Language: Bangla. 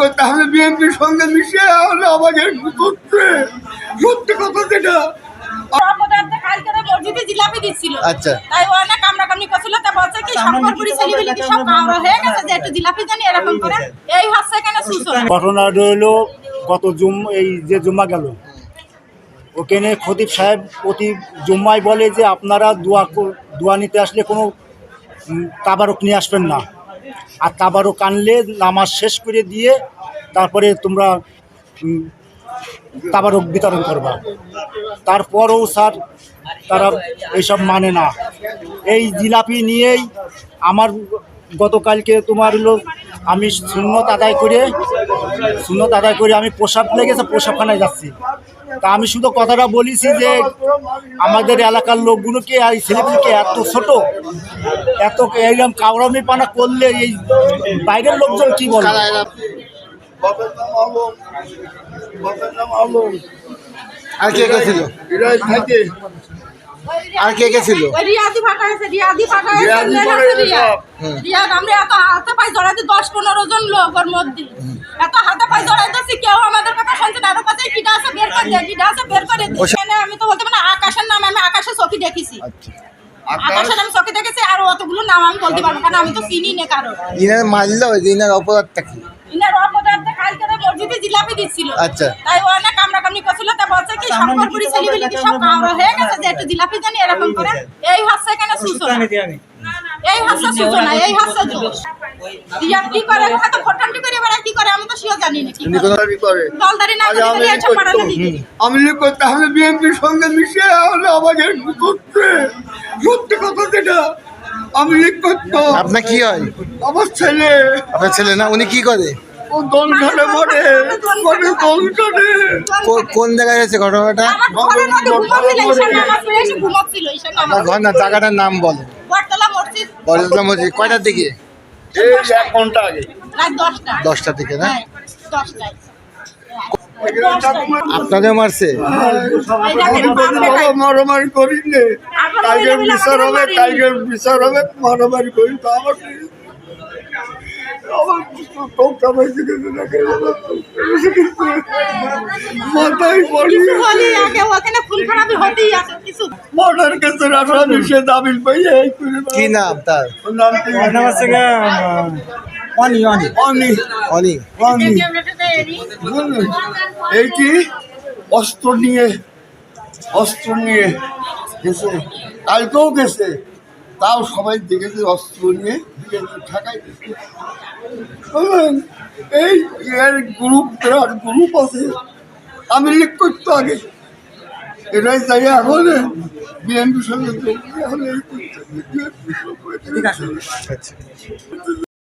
করতে হবে বিএনপির সঙ্গে মিশে হলে আমাকে একটু সত্যি কথা যেটা। মসজিদে জিলাপি দিচ্ছিল আচ্ছা। তাই ও অনেক কামড়াকামড়ি করছিল তা বলছে কি শঙ্করপুরি ছেলেগুলি কি সব কামড়া হয়ে গেছে যে একটু জিলাপি জানি এরকম করে। এই হচ্ছে সূচনা হলো গত জুম এই যে জুম্মা গেল। ওখানে খতিব সাহেব প্রতি জুম্মায় বলে যে আপনারা দোয়া দোয়া নিতে আসলে কোনো তাবারক নিয়ে আসবেন না। আর তাবারও কানলে নামাজ শেষ করে দিয়ে তারপরে তোমরা তাবারক বিতরণ করবা। তারপরও স্যার, তারা এইসব মানে না। এই জিলাপি নিয়েই আমার গতকালকে তোমার হলো আমি শূন্য আদায় করে শূন্যত আদায় করে আমি প্রসাব লেগেছে প্রসাবখানায় যাচ্ছি। তা আমি শুধু কথাটা বলেছি যে আমাদের এলাকার লোকগুলোকে আর এই ছেলেগুলোকে এত ছোট? এত এইরকম কাউরামি পানা করলে এই বাইরের লোকজন কি বলে আর কে কে ছিল? এরাই থাকে। আর কে কে ছিল? রিয়াদি ফাটা রিয়াদি ফাটা রিয়া। আমরা এত হাতে দশ পনেরো জন লোক ওর মধ্যে। এত হাতে জড়াইতেছি কেউ আমাদের কথা শুনছে না। আরও কাছে কিটা আছে বের করে দে কিটা আছে বের করে দে। এখানে আমি তো বলতে পারি আকাশের নাম আমি আকাশে চকি দেখেছি। আকাশের আমি চকি দেখেছি আর অতগুলো নাম আমি বলতে পারব কারণ আমি তো চিনি না কারও। ইনার মারলো ইনার অপরাধটা কি? ইনার অপদার্থে কালকেরে মসজিদে জিলাপি দিচ্ছিল। আচ্ছা। তাই ও বলছে কি শঙ্করপুরি ছেলেগুলি কি সব কামড়া হয়ে গেছে যে একটু জিলাপি জানি এরকম করে। এই এখানে সূচনা? এই সূচনা এই দোষ কি করে? করে বেড়ায় কি করে? আমি তো জানি না কি করে। কোনো দলদারি না করে আমি এসব করতে হবে বিএনপির সঙ্গে মিশে হলে করতে সত্যি কথা যেটা আমি লীগ করতাম আপনার কি হয়? আমার ছেলে। আপনার ছেলে না? উনি কি করে? কোন জায়গায় হয়েছে ঘটনাটা? আমার ঘরের মধ্যে ঘুমাচ্ছিল ঈশান নামাজ পড়ে এসে ঘুমাচ্ছিল ঈশান আপনার নামাজ ঘর না জায়গাটার নাম মসজিদ। কয়টার দিকে? এই এক ঘণ্টা আগে। রাত দশটা। দশটা থেকে না? হ্যাঁ আপনাদের মারছে। মারামারি করি কালকে বিচার হবে কালকে বিচার হবে মারামারি করি তো আমার কি- নাম তার? নাম কি? অনি অনি। অনি। অনি। অনি। এই কি? অস্ত্র নিয়ে অস্ত্র নিয়ে গেছে। কালকেও গেছে। তাও সবাই দেখেছে অস্ত্র নিয়ে। এই এর গ্রুপ বিরাট গ্রুপ আছে। আমি লিক করতো আগে। এটাই যাই এখন বিএনপির সঙ্গে এখন এই